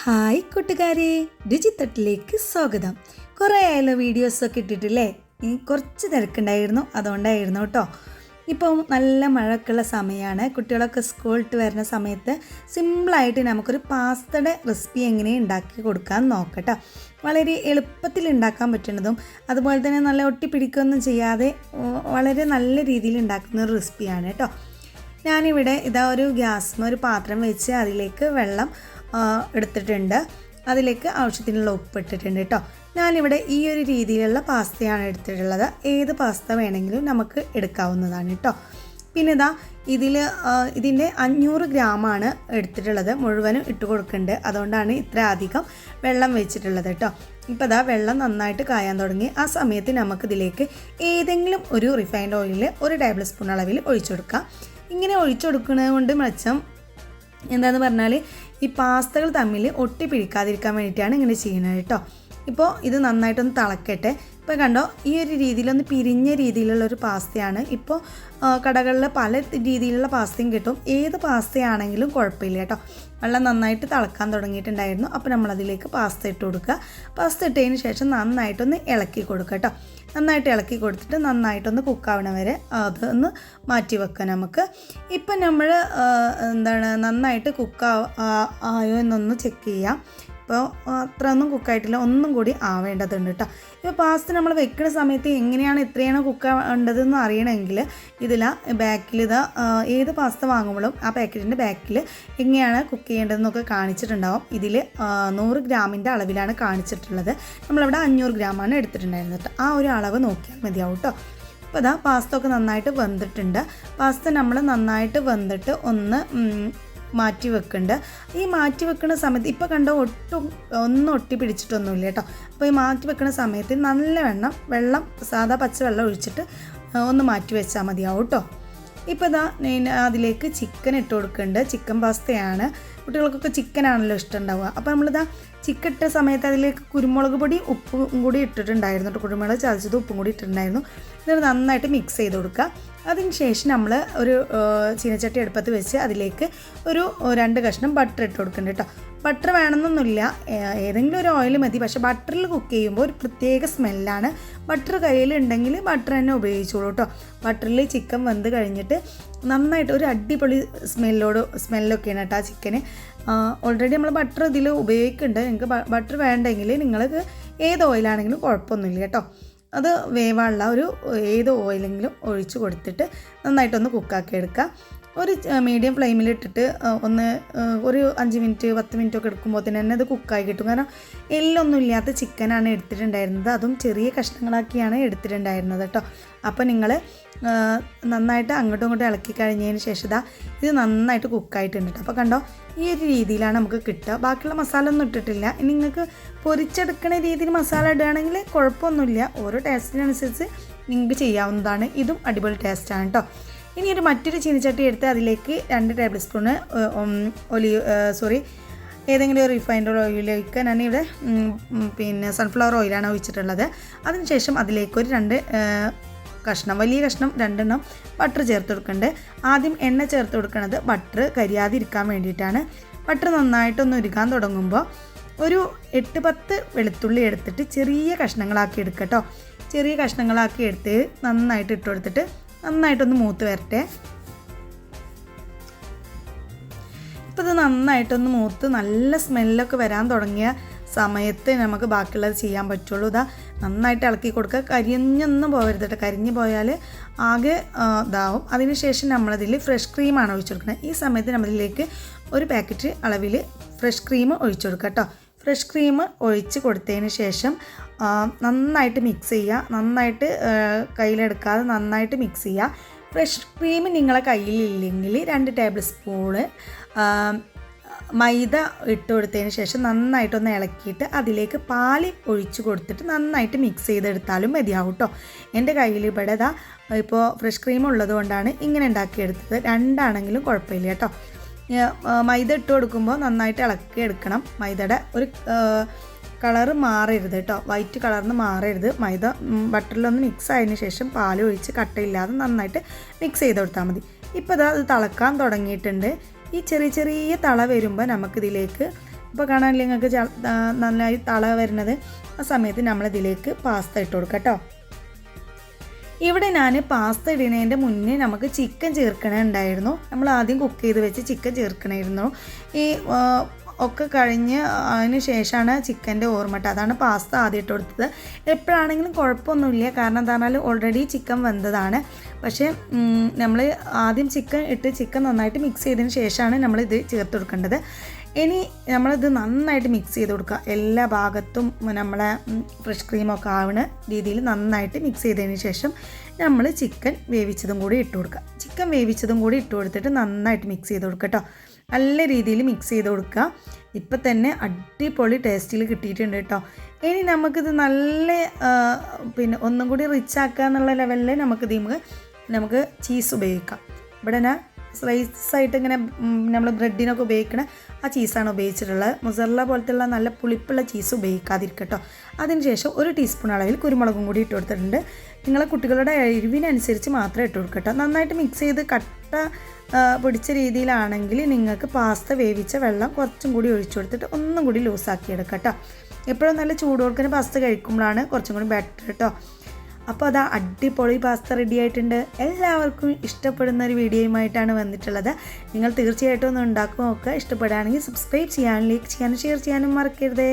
Hi കൂട്ടുകാരെ രുചിത്തട്ടിലേക്ക് സ്വാഗതം. കുറേ വീഡിയോസ് വീഡിയോസൊക്കെ ഇട്ടിട്ടില്ലേ? കുറച്ച് തിരക്കുണ്ടായിരുന്നു അതുകൊണ്ടായിരുന്നു കേട്ടോ. ഇപ്പോൾ നല്ല മഴക്കുള്ള സമയമാണ് കുട്ടികളൊക്കെ സ്കൂളിട്ട് വരുന്ന സമയത്ത് സിമ്പിളായിട്ട് നമുക്കൊരു പാസ്തയുടെ റെസിപ്പി എങ്ങനെ ഉണ്ടാക്കി കൊടുക്കാൻ നോക്കട്ടോ വളരെ എളുപ്പത്തിൽ ഉണ്ടാക്കാൻ പറ്റുന്നതും അതുപോലെ തന്നെ നല്ല ഒട്ടിപ്പിടിക്കൊന്നും ചെയ്യാതെ വളരെ നല്ല രീതിയിൽ ഉണ്ടാക്കുന്ന ഒരു റെസിപ്പിയാണ് കേട്ടോ ഞാനിവിടെ ഇതാ ഒരു ഗ്യാസ് ഒരു പാത്രം വെച്ച് അതിലേക്ക് വെള്ളം എടുത്തിട്ടുണ്ട്. അതിലേക്ക് ആവശ്യത്തിനുള്ള ഉപ്പ് ഇട്ടിട്ടുണ്ട് കേട്ടോ ഞാനിവിടെ ഈ ഒരു രീതിയിലുള്ള പാസ്തയാണ് എടുത്തിട്ടുള്ളത്. ഏത് പാസ്ത വേണമെങ്കിലും നമുക്ക് എടുക്കാവുന്നതാണ് കേട്ടോ പിന്നെ ഇതാ ഇതിൽ ഇതിന്റെ അഞ്ഞൂറ് ഗ്രാമാണ് എടുത്തിട്ടുള്ളത്. മുഴുവനും ഇട്ട് കൊടുക്കുന്നുണ്ട്. അതുകൊണ്ടാണ് ഇത്ര അധികം വെള്ളം വെച്ചിട്ടുള്ളത് കേട്ടോ ഇപ്പോൾ ഇതാ വെള്ളം നന്നായിട്ട് കായാൻ തുടങ്ങി. ആ സമയത്ത് നമുക്കിതിലേക്ക് ഏതെങ്കിലും ഒരു റിഫൈൻഡ് ഓയിൽ ഒരു ടേബിൾ സ്പൂൺ അളവിൽ ഒഴിച്ചു കൊടുക്കാം. ഇങ്ങനെ ഒഴിച്ചു കൊടുക്കുന്നത് കൊണ്ട് മെച്ചം എന്താന്ന് പറഞ്ഞാൽ ഈ പാസ്തകൾ തമ്മിൽ ഒട്ടി പിടിക്കാതിരിക്കാൻ വേണ്ടിയിട്ടാണ് ഇങ്ങനെ ചെയ്യുന്നത് കേട്ടോ. ഇപ്പോൾ ഇത് നന്നായിട്ടൊന്ന് തിളക്കട്ടെ. ഇപ്പോൾ കണ്ടോ ഈ ഒരു രീതിയിലൊന്ന് പിരിഞ്ഞ രീതിയിലുള്ള ഒരു പാസ്തയാണ്. ഇപ്പോൾ കടകളിൽ പല രീതിയിലുള്ള പാസ്തയും കിട്ടും. ഏത് പാസ്തയാണെങ്കിലും കുഴപ്പമില്ല കേട്ടോ. വെള്ളം നന്നായിട്ട് തിളക്കാൻ തുടങ്ങിയിട്ടുണ്ടായിരുന്നു. അപ്പോൾ നമ്മളതിലേക്ക് പാസ്ത ഇട്ട് കൊടുക്കുക. പാസ്ത ഇട്ടതിന് ശേഷം നന്നായിട്ടൊന്ന് ഇളക്കി കൊടുക്കുക കേട്ടോ. നന്നായിട്ട് ഇളക്കി കൊടുത്തിട്ട് നന്നായിട്ടൊന്ന് കുക്കാവണ വരെ അതൊന്ന് മാറ്റി വെക്കാം നമുക്ക്. ഇപ്പം നമ്മൾ എന്താണ് നന്നായിട്ട് കുക്ക് ആയോ എന്നൊന്ന് ചെക്ക് ചെയ്യാം. ഇപ്പോൾ അത്ര ഒന്നും കുക്കായിട്ടില്ല ഒന്നും കൂടി ആവേണ്ടതുണ്ട് കേട്ടോ ഇപ്പോൾ പാസ്ത നമ്മൾ വെക്കുന്ന സമയത്ത് എങ്ങനെയാണ് എത്രയാണ് കുക്ക് വേണ്ടതെന്ന് അറിയണമെങ്കിൽ ഇതിൽ ബാക്കിൽ ഇതാ ഏത് പാസ്ത വാങ്ങുമ്പോഴും ആ പാക്കറ്റിന്റെ ബാക്കിൽ എങ്ങനെയാണ് കുക്ക് ചെയ്യേണ്ടതെന്നൊക്കെ കാണിച്ചിട്ടുണ്ടാവും. ഇതിൽ നൂറ് ഗ്രാമിന്റെ അളവിലാണ് കാണിച്ചിട്ടുള്ളത്. നമ്മളിവിടെ അഞ്ഞൂറ് ഗ്രാമാണ് എടുത്തിട്ടുണ്ടായിരുന്നത് ആ ഒരു അളവ് നോക്കിയാൽ മതിയാവും കേട്ടോ അപ്പോൾ ഇതാ പാസ്ത ഒക്കെ നന്നായിട്ട് വെന്തിട്ടുണ്ട്. പാസ്ത നമ്മൾ നന്നായിട്ട് വെന്തിട്ട് ഒന്ന് മാറ്റി വെക്കുന്നുണ്ട് ഈ മാറ്റി വെക്കുന്ന സമയത്ത് ഇപ്പോൾ കണ്ട ഒട്ടും ഒന്നും ഒട്ടി പിടിച്ചിട്ടൊന്നുമില്ല കേട്ടോ. അപ്പോൾ ഈ മാറ്റി വെക്കുന്ന സമയത്ത് നല്ല വെള്ളം വെള്ളം സാധാ പച്ചവെള്ളം ഒഴിച്ചിട്ട് ഒന്ന് മാറ്റി വെച്ചാൽ മതിയാവും കേട്ടോ. ഇപ്പോൾ ഇതാ അതിലേക്ക് ചിക്കൻ ഇട്ട് കൊടുക്കുന്നുണ്ട് ചിക്കൻ പാസ്തയാണ്. കുട്ടികൾക്കൊക്കെ ചിക്കനാണല്ലോ ഇഷ്ടം ഉണ്ടാവുക അപ്പോൾ നമ്മളിതാ ചിക്കൻ ഇട്ട സമയത്ത് അതിലേക്ക് കുരുമുളക് പൊടി ഉപ്പും കൂടി ഇട്ടിട്ടുണ്ടായിരുന്നു കേട്ടോ. കുരുമുളക് ചതച്ചത് ഉപ്പും കൂടി ഇട്ടിട്ടുണ്ടായിരുന്നു. എന്നിട്ട് നന്നായിട്ട് മിക്സ് ചെയ്ത് കൊടുക്കുക. അതിന് ശേഷം നമ്മൾ ഒരു ചീനച്ചട്ടി അടുപ്പത്ത് വെച്ച് അതിലേക്ക് ഒരു രണ്ട് കഷ്ണം ബട്ടർ ഇട്ട് കൊടുക്കുന്നുണ്ട് കേട്ടോ. ബട്ടർ വേണമെന്നൊന്നുമില്ല. ഏതെങ്കിലും ഒരു ഓയിൽ മതി. പക്ഷേ ബട്ടറിൽ കുക്ക് ചെയ്യുമ്പോൾ ഒരു പ്രത്യേക സ്മെല്ലാണ് ബട്ടർ കയ്യിലുണ്ടെങ്കിൽ ബട്ടർ തന്നെ ഉപയോഗിച്ചോളൂ കേട്ടോ. ബട്ടറിൽ ചിക്കൻ വെന്ത് കഴിഞ്ഞിട്ട് നന്നായിട്ട് ഒരു അടിപൊളി സ്മെല്ലോട് സ്മെല്ലൊക്കെയാണ് കേട്ടോ ആ ചിക്കന്. ഓൾറെഡി നമ്മൾ ബട്ടർ ഇതിൽ ഉപയോഗിക്കുന്നുണ്ട്. നിങ്ങൾക്ക് ബട്ടർ വേണ്ടെങ്കിൽ നിങ്ങൾക്ക് ഏത് ഓയിലാണെങ്കിലും കുഴപ്പമൊന്നുമില്ല കേട്ടോ. അത് വേവാനുള്ള ഒരു ഏത് ഓയിലെങ്കിലും ഒഴിച്ച് കൊടുത്തിട്ട് നന്നായിട്ടൊന്ന് കുക്കാക്കി എടുക്കുക ഒരു മീഡിയം ഫ്ലെയിമിൽ ഇട്ടിട്ട് ഒന്ന് ഒരു അഞ്ച് മിനിറ്റ് പത്ത് മിനിറ്റ് ഒക്കെ എടുക്കുമ്പോൾ തന്നെ അത് കുക്കായി കിട്ടും. കാരണം എല്ലൊന്നും ഇല്ലാത്ത ചിക്കനാണ് എടുത്തിട്ടുണ്ടായിരുന്നത്. അതും ചെറിയ കഷ്ണങ്ങളാക്കിയാണ് എടുത്തിട്ടുണ്ടായിരുന്നത് കേട്ടോ അപ്പോൾ നിങ്ങൾ നന്നായിട്ട് അങ്ങോട്ടും ഇങ്ങോട്ടും ഇളക്കി കഴിഞ്ഞതിന് ശേഷം ഇത് നന്നായിട്ട് കുക്കായിട്ടുണ്ട് കേട്ടോ അപ്പോൾ കണ്ടോ ഈ ഒരു രീതിയിലാണ് നമുക്ക് കിട്ടുക. ബാക്കിയുള്ള മസാല ഒന്നും ഇട്ടിട്ടില്ല. ഇനി നിങ്ങൾക്ക് പൊരിച്ചെടുക്കുന്ന രീതിയിൽ മസാല ഇടുകയാണെങ്കിൽ കുഴപ്പമൊന്നുമില്ല. ഓരോ ടേസ്റ്റിനനുസരിച്ച് നിങ്ങൾക്ക് ചെയ്യാവുന്നതാണ്. ഇതും അടിപൊളി ടേസ്റ്റാണ് കേട്ടോ ഇനി ഒരു മറ്റൊരു ചീനിച്ചട്ടി എടുത്ത് അതിലേക്ക് രണ്ട് ടേബിൾ സ്പൂണ് ഒലിവ് സോറി ഏതെങ്കിലും ഒരു റിഫൈൻഡ് ഓയിലേക്ക് ഉം, ഉം, പിന്നെ സൺഫ്ലവർ ഓയിലാണ് ഒഴിച്ചിട്ടുള്ളത്. അതിനുശേഷം അതിലേക്കൊരു രണ്ട് കഷ്ണം വലിയ കഷ്ണം രണ്ടെണ്ണം ബട്ടർ ചേർത്ത് കൊടുക്കുന്നുണ്ട്. ആദ്യം എണ്ണ ചേർത്ത് കൊടുക്കുന്നത് ബട്ടർ കരിയാതിരിക്കാൻ വേണ്ടിയിട്ടാണ്. ബട്ടർ നന്നായിട്ടൊന്ന് ഒരുക്കാൻ തുടങ്ങുമ്പോൾ ഒരു എട്ട് പത്ത് വെളുത്തുള്ളി എടുത്തിട്ട് ചെറിയ കഷ്ണങ്ങളാക്കി എടുക്കട്ടോ. കേട്ടോ ചെറിയ കഷ്ണങ്ങളാക്കി എടുത്ത് നന്നായിട്ട് ഇട്ട് കൊടുത്തിട്ട് നന്നായിട്ടൊന്ന് മൂത്ത് വരട്ടെ. ഇപ്പോൾ ഇത് നന്നായിട്ടൊന്ന് മൂത്ത് നല്ല സ്മെല്ലൊക്കെ വരാൻ തുടങ്ങിയ സമയത്ത് നമുക്ക് ബാക്കിയുള്ളത് ചെയ്യാൻ പറ്റുള്ളൂ. ഇതാ നന്നായിട്ട് ഇളക്കി കൊടുക്കുക. കരിഞ്ഞൊന്നും പോകരുത് കേട്ടോ. കരിഞ്ഞ് പോയാൽ ആകെ ഇതാവും. അതിനുശേഷം നമ്മളതിൽ ഫ്രഷ് ക്രീമാണ് ഒഴിച്ചു കൊടുക്കുന്നത് ഈ സമയത്ത് നമ്മളിലേക്ക് ഒരു പാക്കറ്റ് അളവിൽ ഫ്രഷ് ക്രീം ഒഴിച്ചു കൊടുക്കുക കേട്ടോ. ഫ്രഷ് ക്രീം ഒഴിച്ച് കൊടുത്തതിന് ശേഷം നന്നായിട്ട് മിക്സ് ചെയ്യുക. നന്നായിട്ട് കയ്യിലെടുക്കാതെ നന്നായിട്ട് മിക്സ് ചെയ്യുക. ഫ്രഷ് ക്രീം നിങ്ങളെ കയ്യിലില്ലെങ്കിൽ രണ്ട് ടേബിൾ സ്പൂണ് മൈദ ഇട്ട് കൊടുത്തതിന് ശേഷം നന്നായിട്ടൊന്ന് ഇളക്കിയിട്ട് അതിലേക്ക് പാൽ ഒഴിച്ച് കൊടുത്തിട്ട് നന്നായിട്ട് മിക്സ് ചെയ്തെടുത്താലും മതിയാവും കേട്ടോ എന്റെ കയ്യിൽ ഇവിടെ ഇപ്പോൾ ഫ്രഷ് ക്രീം ഉള്ളതുകൊണ്ടാണ് ഇങ്ങനെ ഉണ്ടാക്കിയെടുത്തത്. രണ്ടാണെങ്കിലും കുഴപ്പമില്ല കേട്ടോ മൈദ ഇട്ട് കൊടുക്കുമ്പോൾ നന്നായിട്ട് ഇളക്കി എടുക്കണം. മൈദയുടെ ഒരു കളറ് മാറരുത് കേട്ടോ. വൈറ്റ് കളറിന് മാറരുത്. മൈദ ബട്ടറിലൊന്ന് മിക്സ് ആയതിനു ശേഷം പാൽ ഒഴിച്ച് കട്ടയില്ലാതെ നന്നായിട്ട് മിക്സ് ചെയ്ത് കൊടുത്താൽ മതി. ഇപ്പോൾ ഇതാ അത് തിളക്കാൻ തുടങ്ങിയിട്ടുണ്ട്. ഈ ചെറിയ ചെറിയ തള വരുമ്പോൾ നമുക്കിതിലേക്ക് ഇപ്പോൾ കാണാനില്ല നിങ്ങൾക്ക് നന്നായി തള വരുന്നത്? ആ സമയത്ത് നമ്മളിതിലേക്ക് പാസ്ത ഇട്ട് കൊടുക്കാം കേട്ടോ. ഇവിടെ ഞാൻ പാസ്ത ഇടുന്നതിന്റെ മുന്നേ നമുക്ക് ചിക്കൻ ചേർക്കണുണ്ടായിരുന്നു. നമ്മൾ ആദ്യം കുക്ക് ചെയ്ത് വെച്ച് ചിക്കൻ ചേർക്കണമായിരുന്നു ഈ ഒക്കെ കഴിഞ്ഞ് അതിന് ശേഷമാണ് ചിക്കന്റെ ഓർമ്മട്ട്. അതാണ് പാസ്ത ആദ്യം ഇട്ട് കൊടുത്തത്. എപ്പോഴാണെങ്കിലും കുഴപ്പമൊന്നുമില്ല. കാരണം എന്താ പറഞ്ഞാൽ ഓൾറെഡി ചിക്കൻ വെന്തതാണ്. പക്ഷേ നമ്മൾ ആദ്യം ചിക്കൻ ഇട്ട് ചിക്കൻ നന്നായിട്ട് മിക്സ് ചെയ്തതിന് ശേഷമാണ് ഇത് ചേർത്ത് കൊടുക്കേണ്ടത്. ഇനി നമ്മളിത് നന്നായിട്ട് മിക്സ് ചെയ്ത് കൊടുക്കുക. എല്ലാ ഭാഗത്തും നമ്മളെ ഫ്രഷ് ക്രീമൊക്കെ ആവുന്ന രീതിയിൽ നന്നായിട്ട് മിക്സ് ചെയ്തതിന് ശേഷം നമ്മൾ ചിക്കൻ വേവിച്ചതും കൂടി ഇട്ട് കൊടുക്കുക. ചിക്കൻ വേവിച്ചതും കൂടി ഇട്ട് കൊടുത്തിട്ട് നന്നായിട്ട് മിക്സ് ചെയ്ത് കൊടുക്കുക കേട്ടോ. നല്ല രീതിയിൽ മിക്സ് ചെയ്ത് കൊടുക്കുക. ഇപ്പം തന്നെ അടിപൊളി ടേസ്റ്റിൽ കിട്ടിയിട്ടുണ്ട് കേട്ടോ. ഇനി നമുക്കിത് നല്ല പിന്നെ ഒന്നും കൂടി റിച്ച് ആക്കുക എന്നുള്ള ലെവലിൽ നമുക്ക് ഇതിമ് നമുക്ക് ചീസ് ഉപയോഗിക്കാം. ഇവിടെ ഞാൻ സ്ലൈസ് ആയിട്ട് ഇങ്ങനെ നമ്മൾ ബ്രെഡിനൊക്കെ ഉപയോഗിക്കണ ആ ചീസാണ് ഉപയോഗിച്ചിട്ടുള്ളത്. മുസറല പോലത്തുള്ള നല്ല പുളിപ്പുള്ള ചീസ് ഉപയോഗിക്കാതിരിക്കട്ടോ. അതിനുശേഷം ഒരു ടീസ്പൂൺ അളവിൽ കുരുമുളകും കൂടി ഇട്ട് കൊടുത്തിട്ടുണ്ട്. നിങ്ങളെ കുട്ടികളുടെ എരിവിനനുസരിച്ച് മാത്രമേ ഇട്ട് കൊടുക്കട്ടോ. നന്നായിട്ട് മിക്സ് ചെയ്ത് കട്ട പൊടിച്ച രീതിയിലാണെങ്കിൽ നിങ്ങൾക്ക് പാസ്ത വേവിച്ച വെള്ളം കുറച്ചും കൂടി ഒഴിച്ചു കൊടുത്തിട്ട് ഒന്നും കൂടി ലൂസാക്കി എടുക്കട്ടോ എപ്പോഴും നല്ല ചൂടോർക്കിന് പാസ്ത കഴിക്കുമ്പോഴാണ് കുറച്ചും കൂടി ബെറ്റർ കേട്ടോ അപ്പോൾ അതാ അടിപൊളി പാസ്ത റെഡി ആയിട്ടുണ്ട്. എല്ലാവർക്കും ഇഷ്ടപ്പെടുന്ന ഒരു വീഡിയോയുമായിട്ടാണ് വന്നിട്ടുള്ളത്. നിങ്ങൾ തീർച്ചയായിട്ടും ഒന്ന് ഉണ്ടാക്കുകയൊക്കെ ഇഷ്ടപ്പെടുകയാണെങ്കിൽ സബ്സ്ക്രൈബ് ചെയ്യാനും ലൈക്ക് ചെയ്യാനും ഷെയർ ചെയ്യാനും മറക്കരുതേ.